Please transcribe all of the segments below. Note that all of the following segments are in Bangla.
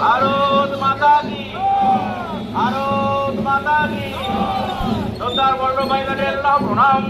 ভারত মাতা কি? ভারত মাতা কি? সর্দার বল্লভ ভাই প্রণাম।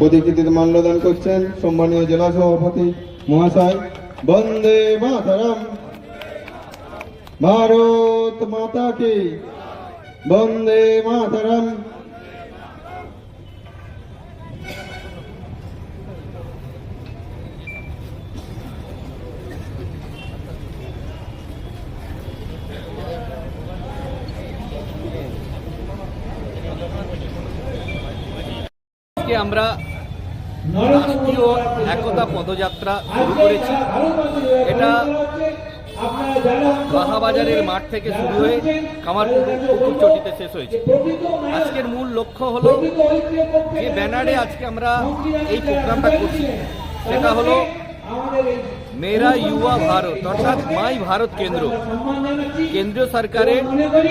প্রতিকৃতিতে মাল্যদান করছেন সম্মানীয় জেলা সভাপতি মহাশয় বন্দে মাতরম। ভারত মাতা কি বন্দে মাতরম। আমরা রাষ্ট্রীয় একতা পদযাত্রা শুরু করেছি। এটা বাহাবাজারের মাঠ থেকে শুরু হয়ে কামারপুকুর পুকুর চটিতে শেষ হয়েছে। আজকের মূল লক্ষ্য হলো যে ব্যানারে আজকে আমরা এই প্রোগ্রামটা করছি। সেটা হলো মেরা ইউয়া ভারত, অর্থাৎ মাই ভারত কেন্দ্র। কেন্দ্রীয় সরকারের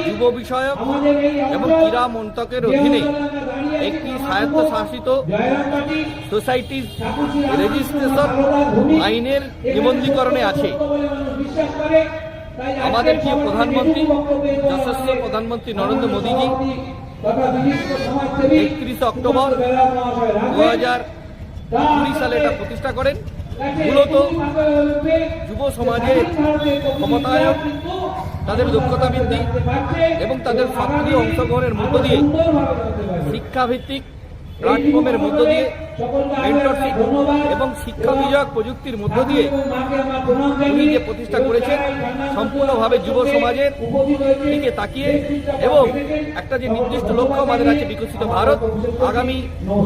যুব বিষয়ক এবং ক্রীড়া মন্ত্রকের অধীনে একটি স্বায়ত্তশাসিত সোসাইটির রেজিস্ট্রেশন আইনের নিবন্ধীকরণে আছে। আমাদের প্রিয় প্রধানমন্ত্রী, যশস্ব প্রধানমন্ত্রী নরেন্দ্র মোদীজি, একত্রিশে অক্টোবর দু হাজার কুড়ি সালে এটা প্রতিষ্ঠা করেন। মূলত যুব সমাজের ক্ষমতায়ন, তাদের দক্ষতা বৃদ্ধি এবং তাদের সক্রিয় অংশগ্রহণের মধ্য দিয়ে শিক্ষাভিত্তিক প্ল্যাটফর্মের মধ্য দিয়ে এবং শিক্ষা বিষয়ক প্রযুক্তির মধ্য দিয়ে উনি যে প্রতিষ্ঠা করেছেন, সম্পূর্ণভাবে যুব সমাজের দিকে তাকিয়ে এবং একটা যে নির্দিষ্ট লক্ষ্য আমাদের আছে বিকশিত ভারত, আগামী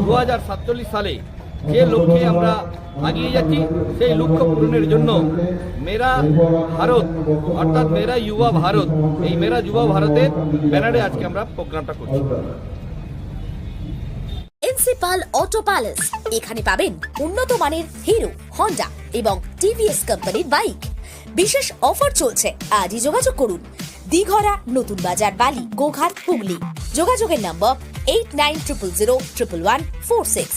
দু হাজার সাতচল্লিশ সালে যে লক্ষ্যে আমরা এগিয়ে যাচ্ছি, সেই লক্ষ্য পূরণের জন্য মেরা ভারত, অর্থাৎ মেরা যুবা ভারত, এই মেরা যুবা ভারতের ব্যানারে আজকে আমরা প্রোগ্রামটা করছি। প্রিন্সিপাল অটো প্যালেস, এখানে পাবেন উন্নত মানের হিরো, হন্ডা এবং টিভিএস কোম্পানির বাইক। বিশেষ অফার চলছে, আজই যোগাযোগ করুন। দিঘরা, নতুন বাজার, বালি, গোঘাট, হুগলি। যোগাযোগের number eight nine triple zero triple one four six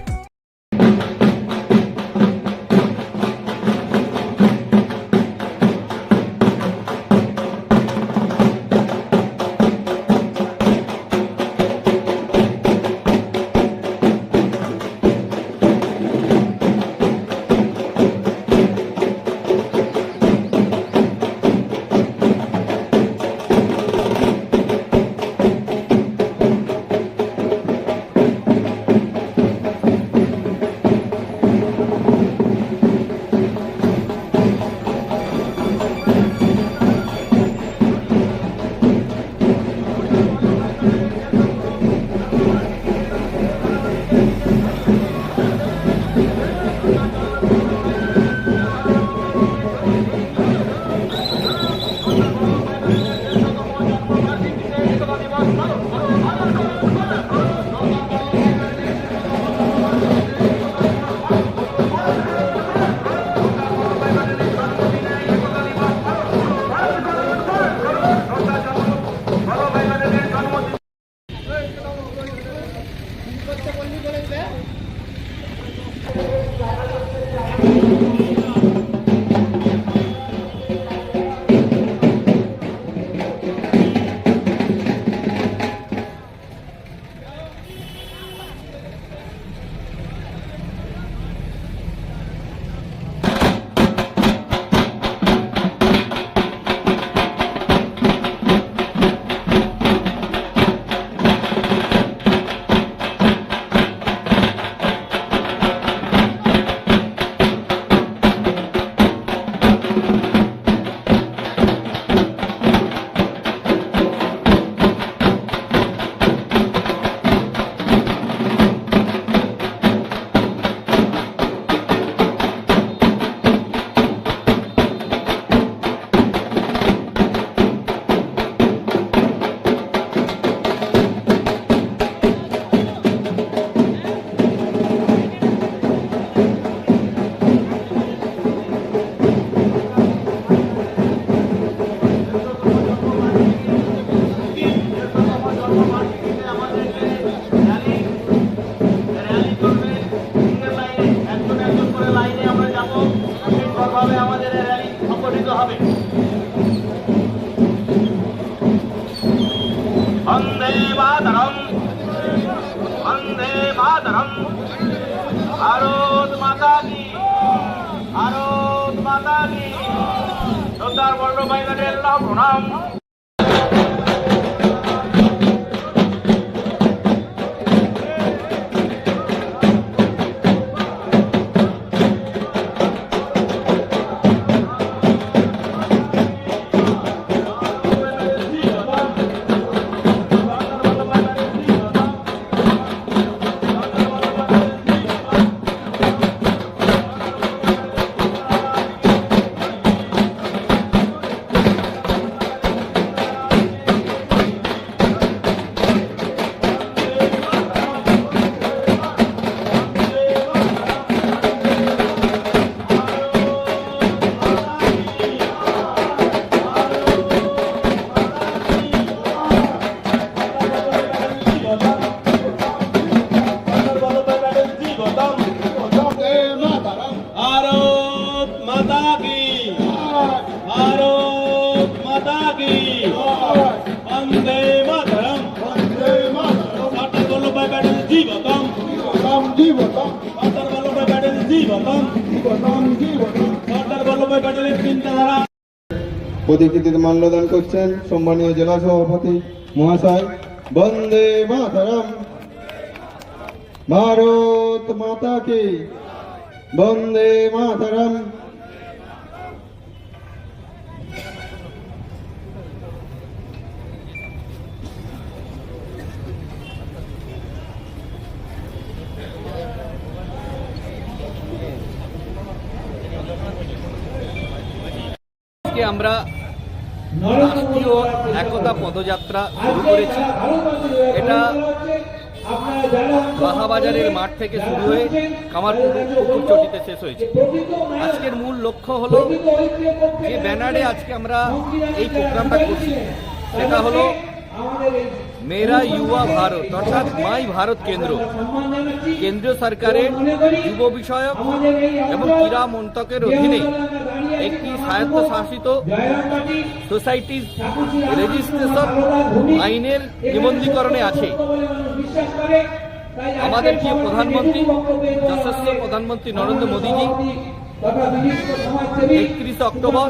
Mataram Vande Mataram Bharat Mata কি? ভারত মাতা কি? সর্দার বল্লভভাই প্যাটেল প্রণাম। মাল্যদান করছেন সম্মানীয় জেলা সভাপতি মহাশয় বন্দে মাতরম। ভারত মাতা কি বন্দে মাতরম। আমরা রাষ্ট্রীয় একতা পদযাত্রা শুরু করেছি। এটা বাহাবাজারের মাঠ থেকে শুরু হয়ে কামারপুকুর পুকুর চটিতে শেষ হয়েছে। আজকের মূল লক্ষ্য হলো যে ব্যানারে আজকে আমরা এই প্রোগ্রামটা করছি। সেটা হলো মেরা ইউয়া ভারত, অর্থাৎ মাই ভারত কেন্দ্র। কেন্দ্রীয় সরকারের যুব বিষয়ক এবং ক্রীড়া মন্ত্রকের অধীনে একটি স্বায়ত্তশাসিত সোসাইটির রেজিস্ট্রেশন আইনের নিবন্ধীকরণে আছে। আমাদের প্রিয় প্রধানমন্ত্রী, যশস্ব প্রধানমন্ত্রী নরেন্দ্র মোদীজি, একত্রিশে অক্টোবর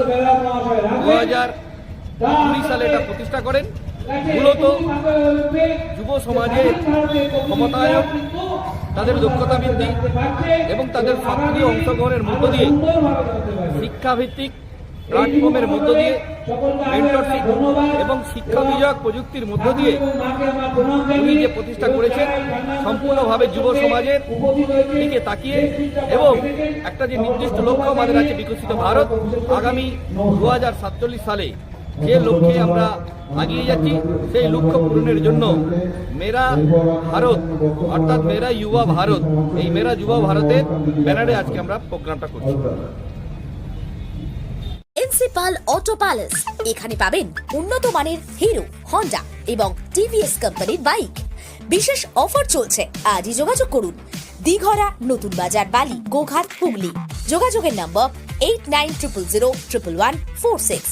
দু হাজার কুড়ি সালে এটা প্রতিষ্ঠা করেন। মূলত যুব সমাজের ক্ষমতায়ন, তাদের দক্ষতা বৃদ্ধি এবং তাদের সক্রিয় অংশগ্রহণের মধ্য দিয়ে শিক্ষাভিত্তিক প্ল্যাটফর্মের মধ্য দিয়ে এবং শিক্ষা বিষয়ক প্রযুক্তির মধ্য দিয়ে উনি যে প্রতিষ্ঠা করেছেন, সম্পূর্ণভাবে যুব সমাজের দিকে তাকিয়ে এবং একটা যে নির্দিষ্ট লক্ষ্য আমাদের আছে বিকশিত ভারত, আগামী দু হাজার সাতচল্লিশ সালে যে লক্ষ্যে আমরা আগিয়ে যাচ্ছি, সেই লক্ষ্য পূরণের জন্য মেরা ভারত, অর্থাৎ মেরা যুবা ভারত, এই মেরা যুবা ভারতের ব্যানারে আজকে আমরা প্রোগ্রামটা করছি। প্রিন্সিপাল অটো প্যালেস, এখানে পাবেন উন্নত মানের হিরো, হন্ডা এবং টিভিএস কোম্পানির বাইক। বিশেষ অফার চলছে, আজই যোগাযোগ করুন। দিঘরা, নতুন বাজার, বালি, গোঘাট, হুগলি। যোগাযোগের number eight nine triple zero triple one four six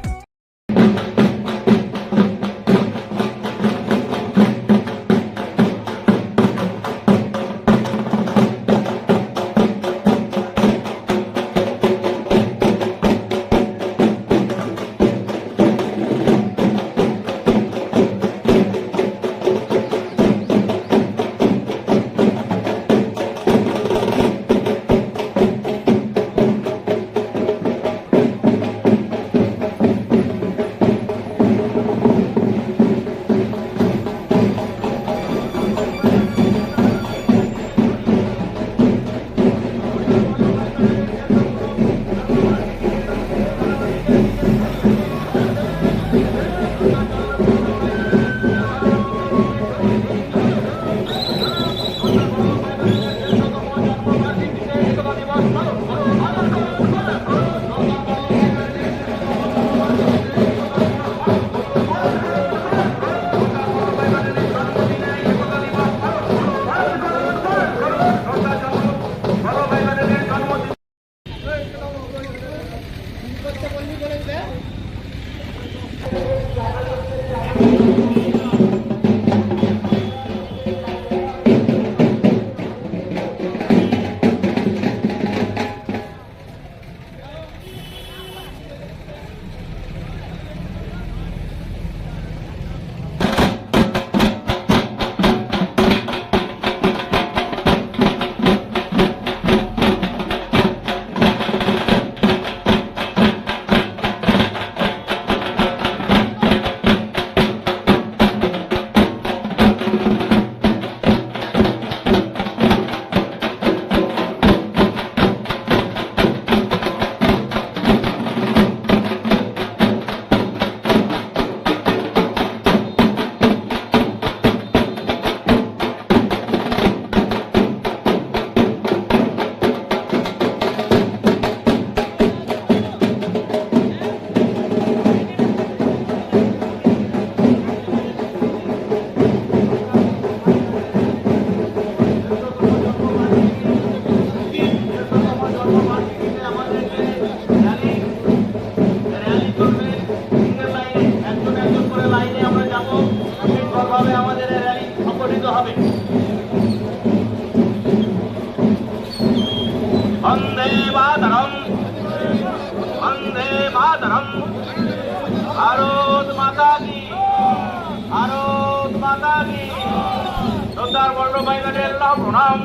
Vallabhbhai Patel প্রণাম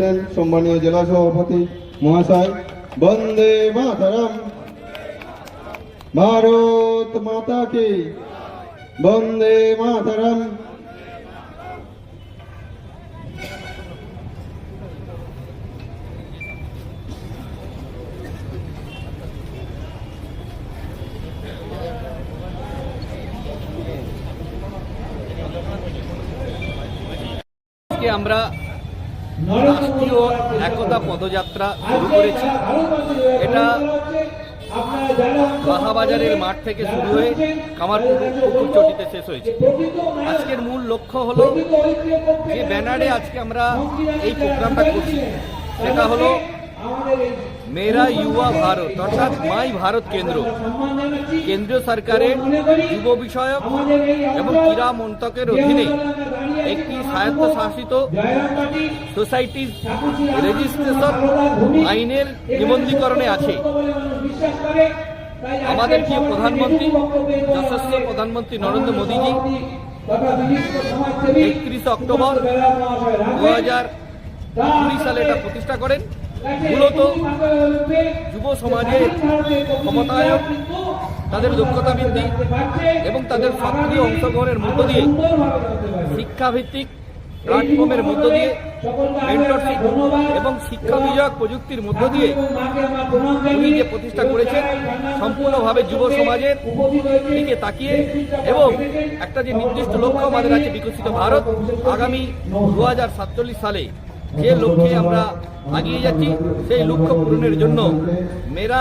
করছেন সম্মানীয় জেলা সভাপতি মহাশয় বন্দে মাতরম। ভারত মাতা বন্দে মাতরম। আমরা রাষ্ট্রীয় একতা পদযাত্রা শুরু করেছি। এটা বাহাবাজারের মাঠ থেকে শুরু হয়ে কামারপুকুর পুকুর চটিতে শেষ হয়েছে। আজকের মূল লক্ষ্য হলো যে ব্যানারে আজকে আমরা এই প্রোগ্রামটা করছি। সেটা হলো মেরা ইউয়া ভারত, অর্থাৎ মাই ভারত কেন্দ্র। কেন্দ্রীয় সরকারের যুব বিষয়ক এবং ক্রীড়া মন্ত্রকের অধীনে একটি স্বায়ত্তশাসিত সোসাইটি রেজিস্ট্রেশন আইনের নিবন্ধীকরণে আছে। আমাদের প্রিয় প্রধানমন্ত্রী যশস্বী প্রধানমন্ত্রী নরেন্দ্র মোদীজি একত্রিশে অক্টোবর দু হাজার কুড়ি সালে এটা প্রতিষ্ঠা করেন। মূলত যুব সমাজের ক্ষমতায়ন তাদের দক্ষতা বৃদ্ধি এবং তাদের সক্রিয় অংশগ্রহণের মধ্য দিয়ে শিক্ষাভিত্তিক প্ল্যাটফর্মের মধ্য দিয়ে এবং শিক্ষা বিষয়ক প্রযুক্তির মধ্য দিয়ে উনি যে প্রতিষ্ঠা করেছেন, সম্পূর্ণভাবে যুব সমাজের দিকে তাকিয়ে এবং একটা যে নির্দিষ্ট লক্ষ্য আমাদের আছে বিকশিত ভারত, আগামী দু হাজার সাতচল্লিশ সালে যে লক্ষ্যে আমরা আগিয়ে যাচ্ছি, সেই লক্ষ্য পূরণের জন্য মেরা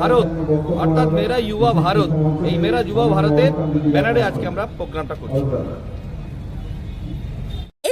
ভারত, অর্থাৎ মেরা যুবা ভারত, এই মেরা যুবা ভারতের ব্যানারে আজকে আমরা প্রোগ্রামটা করছি।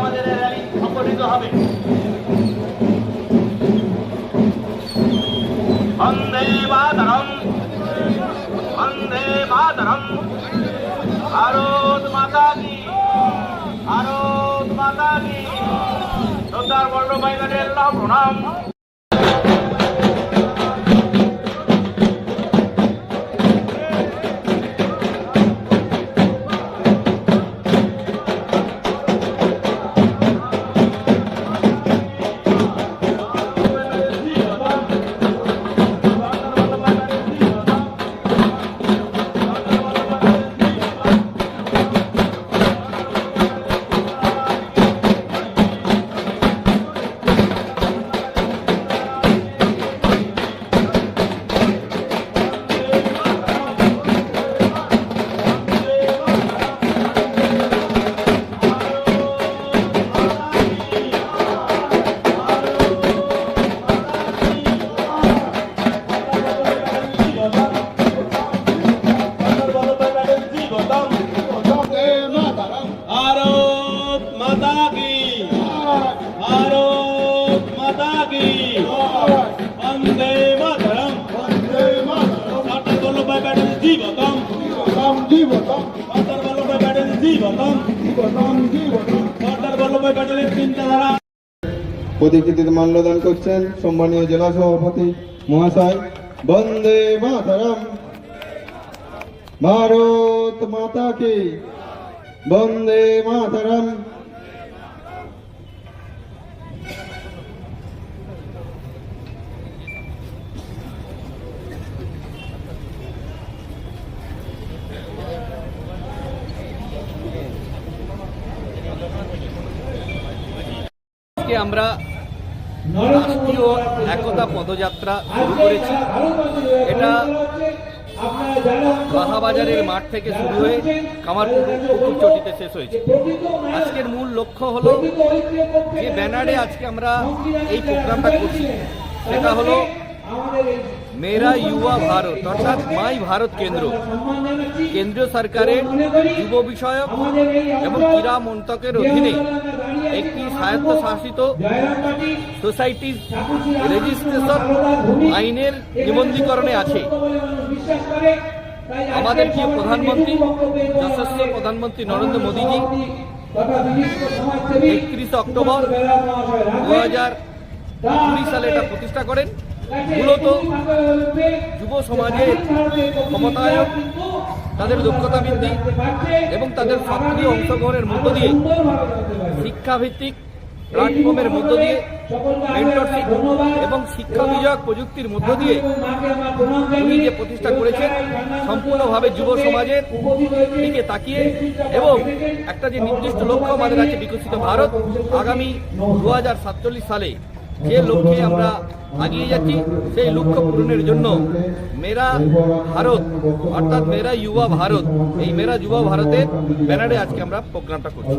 আমাদের র্যালি সংগঠিত হবে। বন্দে মাতরম বন্দে মাতরম। ভারত মাতা কি, ভারত মাতা কি। সর্দার বল্লভাই প্যাটেল প্রণাম। মাল্যদান করছেন সম্মানীয় জেলা সভাপতি মহাশয়। বন্দে মাতরম। ভারত মাতা কি বন্দে মাতরম। আমরা রাষ্ট্রীয় একতা পদযাত্রা শুরু করেছি। এটা বাহাবাজারের মাঠ থেকে শুরু হয়ে কামারপুকুর পুকুর শেষ হয়েছে। আজকের মূল লক্ষ্য হলো যে ব্যানারে আজকে আমরা এই প্রোগ্রামটা করছি। সেটা হলো মেরা ইউয়া ভারত, অর্থাৎ মাই ভারত কেন্দ্র। কেন্দ্রীয় সরকারের যুব বিষয়ক এবং ক্রীড়া মন্ত্রকের অধীনে স্বায়ত্তশাসিত সোসাইটির রেজিস্ট্রেশন আইনের নিবন্ধীকরণে আছে। আমাদের প্রিয় প্রধানমন্ত্রী, যশস্ব প্রধানমন্ত্রী নরেন্দ্র মোদীজি, একত্রিশে অক্টোবর দু হাজার কুড়ি সালে এটা প্রতিষ্ঠা করেন। মূলত যুব সমাজের ক্ষমতায়ন, তাদের দক্ষতা বৃদ্ধি এবং তাদের সক্রিয় অংশগ্রহণের মধ্য দিয়ে শিক্ষাভিত্তিক প্ল্যাটফর্মের মধ্য দিয়ে মেন্টরশিপ এবং শিক্ষা বিষয়ক প্রযুক্তির মধ্য দিয়ে উনি যে প্রতিষ্ঠা করেছেন, সম্পূর্ণভাবে যুব সমাজের দিকে তাকিয়ে এবং একটা যে নির্দিষ্ট লক্ষ্য আমাদের আছে বিকশিত ভারত, আগামী দু হাজার সাতচল্লিশ সালে যে লক্ষ্যে আমরা এগিয়ে যাচ্ছি, সেই লক্ষ্য পূরণের জন্য মেরা ভারত, অর্থাৎ মেরা যুবা ভারত, এই মেরা যুবা ভারতের ব্যানারে আজকে আমরা প্রোগ্রামটা করছি।